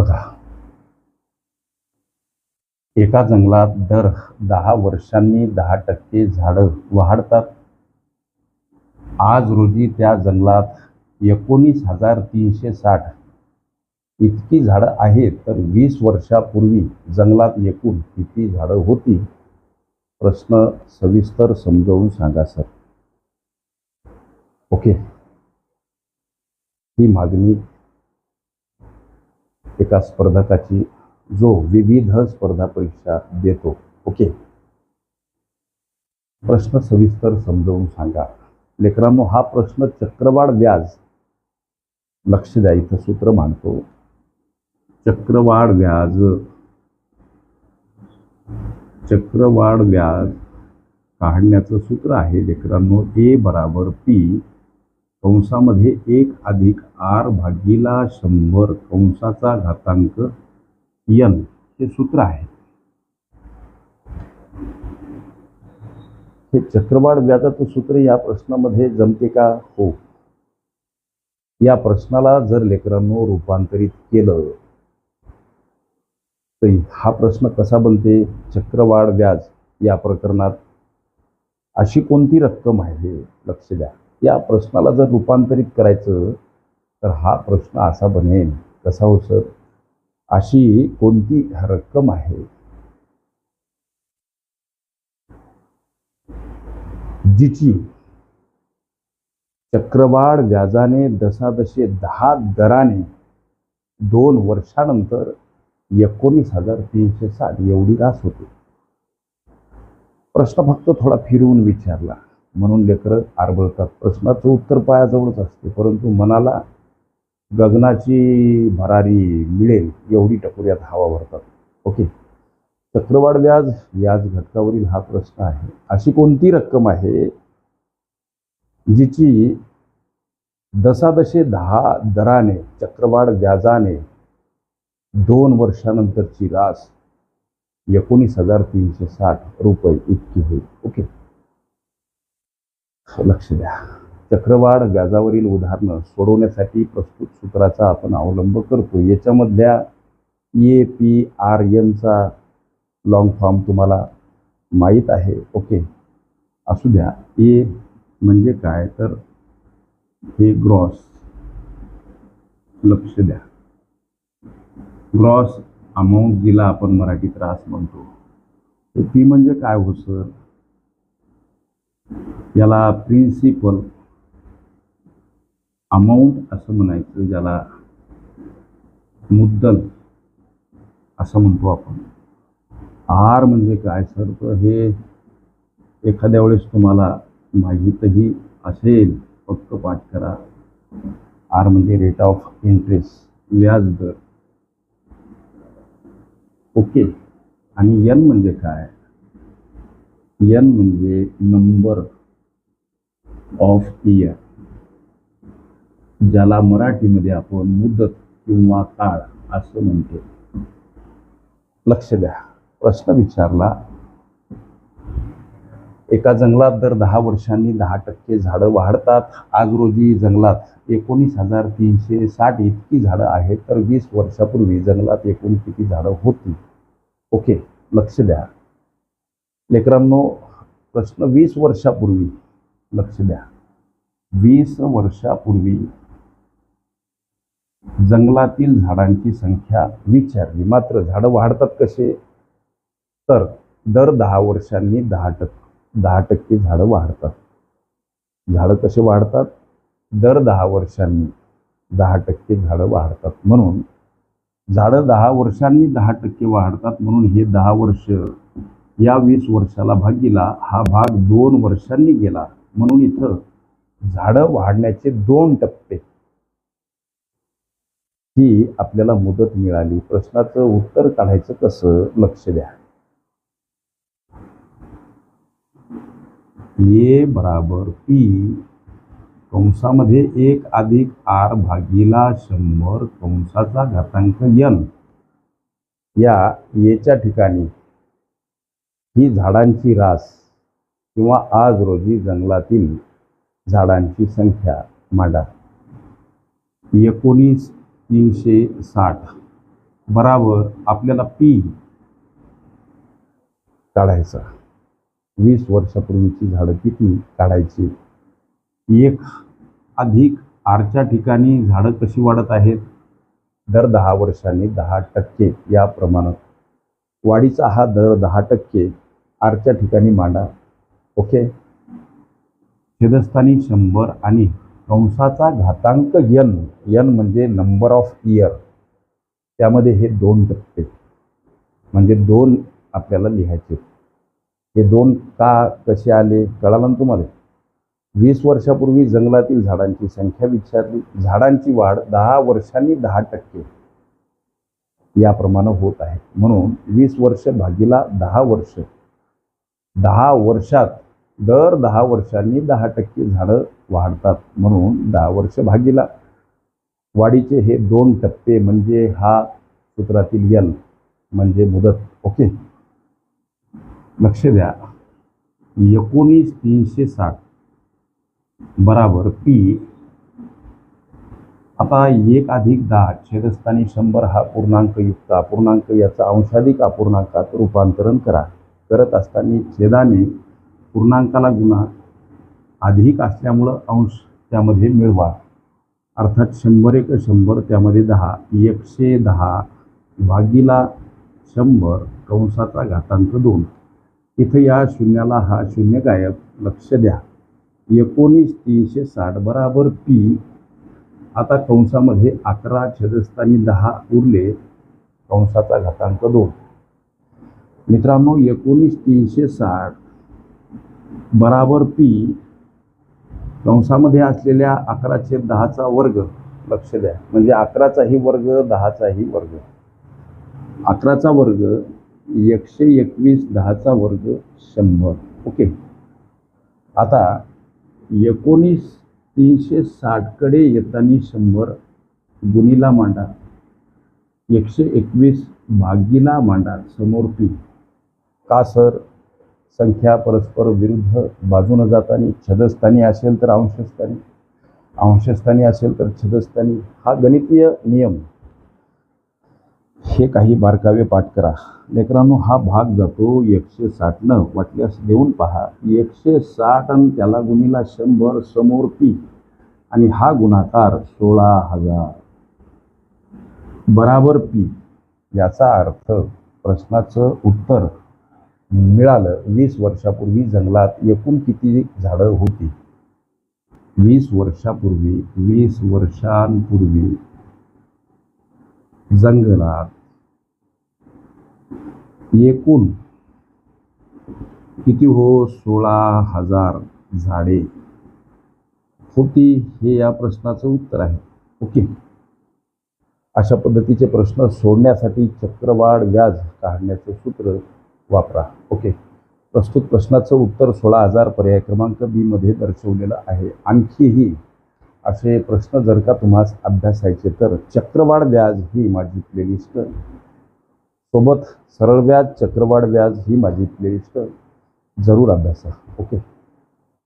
बघा. एका जंगलात दर दहा वर्षांनी दहा टक्के झाडं वाढतात. आज रोजी त्या जंगलात एकोणीस हजार तीनशे साठ इतकी झाडं आहेत तर वीस वर्षापूर्वी जंगलात एकूण किती झाडं होती? प्रश्न सविस्तर समजावून सांगा सर. ओके. ही मागणी एका स्पर्धकाची जो विविध स्पर्धा परीक्षा देतो. ओके? प्रश्न सविस्तर समजावून सांगा. लेकरांनो हा प्रश्न चक्रवाढ व्याज लक्ष द्या इथं सूत्र मानतो चक्रवाढ व्याज चक्रवाढ व्याज काढण्याचं सूत्र आहे लेकरांनो ए बराबर पी. कंसामध्ये एक अधिक आर भागीला शंभर कंसाचा घातांक यन हे सूत्र आहे. हे चक्रवाढ व्याजाचं सूत्र या प्रश्नामध्ये जमते का? हो. या प्रश्नाला जर लेकरांनो रूपांतरित केलं तर हा प्रश्न कसा बनते? चक्रवाढ व्याज या प्रकरणात अशी कोणती रक्कम आहे? लक्ष द्या. या प्रश्नाला जर रूपांतरित करायचं तर हा प्रश्न असा बनेल कसा हो सर? अशी कोणती रक्कम आहे? जिची चक्रवाढ व्याजाने दशादशे दहा दराने दोन वर्षानंतर एकोणीस हजार तीनशे साठ एवढी रास होते. प्रश्न फक्त थोडा फिरवून विचारला. म्हणून लेकरं आरबळतात. प्रश्नाचं उत्तर पायाजवळच असते. परंतु मनाला गगनाची भरारी मिळेल एवढी टकोऱ्यात हवा भरतात. ओके? चक्रवाढ व्याज व्याज घटकावरील हा प्रश्न आहे. अशी कोणती रक्कम आहे जिची दशादशे दहा दराने चक्रवाढ व्याजाने दोन वर्षानंतरची रास एकोणीस हजार तीनशे साठ रुपये इतकी होईल. ओके? लक्ष द्या. चक्रवाढ व्याजावरील उदाहरणं सोडवण्यासाठी प्रस्तुत सूत्राचा आपण अवलंब करतो याच्यामधल्या ए पी आर एनचा लॉंग फॉर्म तुम्हाला माहीत आहे. ओके. असू द्या. ए म्हणजे काय? तर हे ग्रॉस लक्ष द्या. ग्रॉस अमाऊंट जिला आपण मराठीत त्रास म्हणतो. पी म्हणजे काय हो सर याला प्रिन्सिपल अमाऊंट असं म्हणायचं ज्याला मुद्दल असं म्हणतो आपण. आर म्हणजे काय सर? तर हे एखाद्या वेळेस तुम्हाला माहीतही असेल फक्त पाठ करा. आर म्हणजे रेट ऑफ इंटरेस्ट व्याज दर. ओके आणि यन म्हणजे काय? एन म्हणजे नंबर ऑफ इयर ज्याला मराठीमध्ये आपण मुदत किंवा काळ असं म्हणतो. लक्ष द्या. प्रश्न विचारला. एका जंगलात दर दहा वर्षांनी दहा टक्के झाडं वाढतात. आज रोजी जंगलात एकोणीस हजार तीनशे साठ इतकी झाडं आहेत तर वीस वर्षापूर्वी जंगलात एकूण किती झाडं होती? ओके लक्ष द्या. लेकरांनो प्रश्न वीस वर्षापूर्वी लक्ष द्या. वीस वर्षापूर्वी जंगलातील झाडांची संख्या विचारली. मात्र झाडं वाढतात कसे? तर दर दहा वर्षांनी दहा टक्के दहा टक्के झाडं वाढतात. झाडं कसे वाढतात? दर दहा वर्षांनी दहा टक्के झाडं वाढतात. म्हणून झाडं दहा वर्षांनी दहा टक्के वाढतात म्हणून हे दहा वर्ष या वीस वर्षाला भागीला हा भाग दोन वर्षांनी गेला. म्हणून इथं झाडं वाढण्याचे दोन टप्पे. ही आपल्याला मुदत मिळाली. प्रश्नाचं उत्तर काढायचं कसं? लक्ष द्या. ए बराबर पी. कंसामध्ये एक अधिक आर भागीला शंभर कंसाचा घातांक यन या येच्या ठिकाणी ही झाडांची रास किंवा आज रोजी जंगलातील झाडांची संख्या मांडा. एकोणीस तीनशे साठ बराबर आपल्याला पी काढायचा. वीस वर्षापूर्वीची झाडं किती काढायची? एक अधिक आरच्या ठिकाणी झाडं कशी वाढत आहेत? दर दहा वर्षांनी दहा टक्के या प्रमाणात वाढीचा हा दर दहा टक्के आरच्या ठिकाणी मांडा. ओके? छेदस्थानी शंभर आणि कंसाचा घातांक यन यन म्हणजे नंबर ऑफ इयर त्यामध्ये हे दोन टप्पे. म्हणजे दोन आपल्याला लिहायचे. हे दोन का कसे आले? कळालं ना तुम्हाला? वीस वर्षापूर्वी जंगलातील झाडांची संख्या विचारली. झाडांची वाढ दहा वर्षांनी दहा टक्के. याप्रमाणे होत आहे. म्हणून वीस वर्ष भागीला दहा वर्ष. दहा वर्षात दर दहा वर्षांनी दहा टक्के झाडं वाढतात. म्हणून दहा वर्ष भागीला. वाढीचे हे दोन टप्पे म्हणजे हा सूत्रातील यल म्हणजे मुदत. ओके? लक्ष द्या. एकोणीस तीनशे साठ बराबर पी आता एक अधिक दहा छेदस्थानी शंभर हा पूर्णांकयुक्त अपूर्णांक याचा अंशाधिक अपूर्णांकात रूपांतरण करा. करत असताना छेदाने पूर्णांकाला गुणा अधिक असल्यामुळं अंश त्यामध्ये मिळवा. अर्थात शंभर एक शंभर त्यामध्ये दहा. एकशे दहा भागीला शंभर कंसाचा घातांक दोन. इथं या शून्याला हा शून्य गायब. लक्ष द्या. एकोणीस तीनशे साठ बराबर पी आता कंसामध्ये अकरा छेदस्थानी दहा उरले कंसाचा घातांक दोन. मित्रांनो एकोणीस तीनशे साठ बराबर पी कंसामध्ये असलेल्या अकरा छेद दहाचा वर्ग. लक्ष द्या. म्हणजे अकराचाही वर्ग दहाचाही वर्ग. अकराचा वर्ग एकशे एकवीस दहाचा वर्ग शंभर. ओके. आता एकोणीस तीनशे साठकडे येताना शंभर गुणीला मांडा. एकशे एकवीस भागीला मांडा समोर पी. का सर? संख्या परस्पर विरुद्ध बाजूनं जाताना छदस्थानी असेल तर अंशस्थानी. अंशस्थानी असेल तर छदस्थानी. हा गणितीय नियम. हे काही बारकावे पाठ करा. लेकरांनो हा भाग जातो एकशे साठनं. वाटल्यास देऊन पहा. एकशे साठ आणि त्याला गुणीला शंभर समोर पी. आणि हा गुणाकार सोळा हजार. बराबर पी. याचा अर्थ प्रश्नाचं उत्तर मिळालं. वीस वर्षापूर्वी जंगलात एकूण किती झाडं होती? वीस वर्षापूर्वी वीस वर्षांपूर्वी. जंगलात एकूण किती हो? सोळा हजार झाडे. होती हे या प्रश्नाचं उत्तर आहे. ओके. अशा पद्धतीचे प्रश्न सोडण्यासाठी चक्रवाढ व्याज काढण्याचं सूत्र वापरा. ओके. प्रस्तुत प्रश्नाचं उत्तर सोळा हजार पर्याय क्रमांक बीमध्ये दर्शवलेलं आहे. आणखीही असे प्रश्न जर का तुम्हाला अभ्यासायचे तर चक्रवाढ व्याज ही माझी प्लेलिस्ट सोबत सरळ व्याज चक्रवाढ व्याज ही माझी प्लेलिस्ट जरूर अभ्यासा. ओके